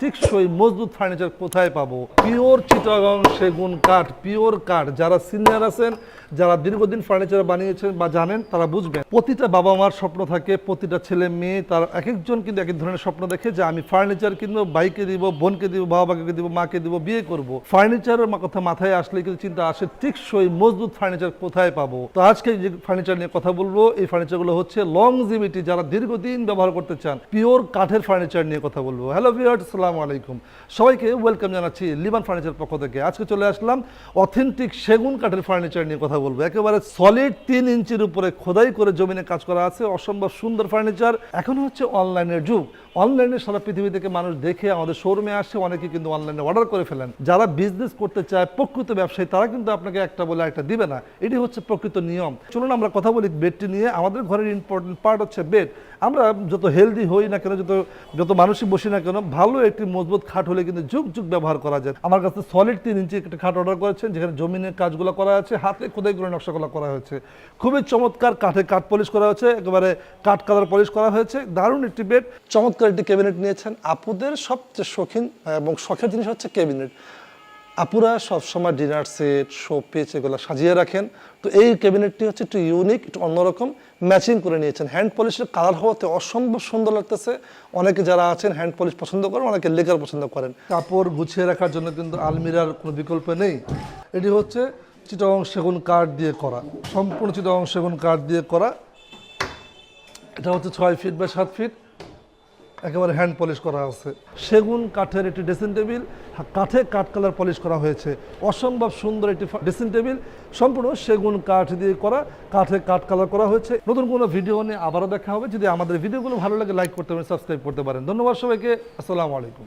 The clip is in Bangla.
টেকসই মজবুত ফার্নিচার কোথায় পাবো? পিওর চিটাগং সেগুন কাঠ পিওর কাঠ যারা সিনিয়র আছেন, যারা দীর্ঘদিন ফার্নিচার বানিয়েছেন বা জানেন, তারা বুঝবেন। প্রতিটা বাবা মার স্বপ্ন থাকে, প্রতিটা ছেলে মেয়ে, তার এক একজন কিন্তু এক ধরনের স্বপ্ন দেখে যে, আমি ফার্নিচার কিনবো, বাইকে দিব, বোনকে দিব বাবাকে দিব, মাকে দিব, বিয়ে করব। ফার্নিচারের কথা মাথায় আসলে কিন্তু চিন্তা আসে, টেকসই মজবুত ফার্নিচার কোথায় পাবো? তো আজকে যে ফার্নিচার নিয়ে কথা বলব, এই ফার্নিচারগুলো হচ্ছে লং জিমিটি যারা দীর্ঘদিন ব্যবহার করতে চান পিওর কাঠের ফার্নিচার নিয়ে কথা বলব। হ্যালো ভিউয়ার্স আসসালামু আলাইকুম। সবাইকে ওয়েলকাম জানাচ্ছি লিবান ফার্নিচার পক্ষ থেকে। আজকে চলে আসলাম অথেন্টিক সেগুন কাঠের ফার্নিচার নিয়ে কথা বলব। একেবারে সলিড তিন ইঞ্চির উপরে খোদাই করে জমিনে কাজ করা আছে, অসম্ভব সুন্দর ফার্নিচার এখন হচ্ছে অনলাইনের যুগ। অনলাইনে সারা পৃথিবী থেকে মানুষ দেখে, আমাদের শোরুমে আসে অনেকে কিন্তু অনলাইনে অর্ডার করে ফেলেন। যারা বিজনেস করতে চায়, প্রকৃত ব্যবসায়ী, তারা কিন্তু আপনাকে একটা বলে একটা দিবে না। এটি হচ্ছে প্রকৃত নিয়ম। চলুন আমরা কথা বলি বেডটি নিয়ে। আমাদের ঘরের ইম্পর্টেন্ট পার্ট হচ্ছে বেড আমরা যত হেলদি হই না কেন, যত যত মানুষই বসি না কেন, ভালো একটি মজবুত খাট হলে কিন্তু যুগ যুগ ব্যবহার করা যায়। আমার কাছে সলিড তিন ইঞ্চি একটা খাট অর্ডার করেছেন, যেখানে জমিনের কাজগুলো করা আছে, হাতে খোদাই করে নকশাগুলো করা হয়েছে। খুবই চমৎকার কাঠে কাঠ পলিশ করা হয়েছে, একেবারে কাঠ কালার পলিশ করা হয়েছে। দারুণ একটি বেড চমৎকার একটি ক্যাবিনেট নিয়েছেন। আপুদের সবচেয়ে শৌখিন এবং শখের জিনিস হচ্ছে ক্যাবিনেট আপুরা সবসময় ডিনার সেট শোপিস এগুলো সাজিয়ে রাখেন। তো এই ক্যাবিনেটটি হচ্ছে একটু ইউনিক একটু অন্যরকম ম্যাচিং করে নিয়েছেন। হ্যান্ড পলিশের কালার হওয়াতে অসম্ভব সুন্দর লাগতেছে। অনেকে যারা আছেন হ্যান্ড পলিশ পছন্দ করেন, অনেকে লেকার পছন্দ করেন। কাপড় গুছিয়ে রাখার জন্য কিন্তু আলমিরার কোনো বিকল্প নেই। এটি হচ্ছে চিটাগং সেগুন কাঠ দিয়ে করা। সম্পূর্ণ চিটাগং সেগুন কাঠ দিয়ে করা। এটা হচ্ছে ছয় ফিট বা সাত ফিট একেবারে হ্যান্ড পলিশ করা আছে। সেগুন, কাঠের একটি ড্রেসিং টেবিল কাঠে কাঠ কালার পলিশ করা হয়েছে। অসম্ভব সুন্দর একটি ড্রেসিং টেবিল সম্পূর্ণ সেগুন, কাঠ দিয়ে করা, কাঠে কাঠ কালার করা হয়েছে। নতুন কোনো ভিডিও নিয়ে আবারও দেখা হবে। যদি আমাদের ভিডিওগুলো ভালো লাগে লাইক করতে পারেন সাবস্ক্রাইব করতে পারেন। ধন্যবাদ সবাইকে, আসসালামু আলাইকুম।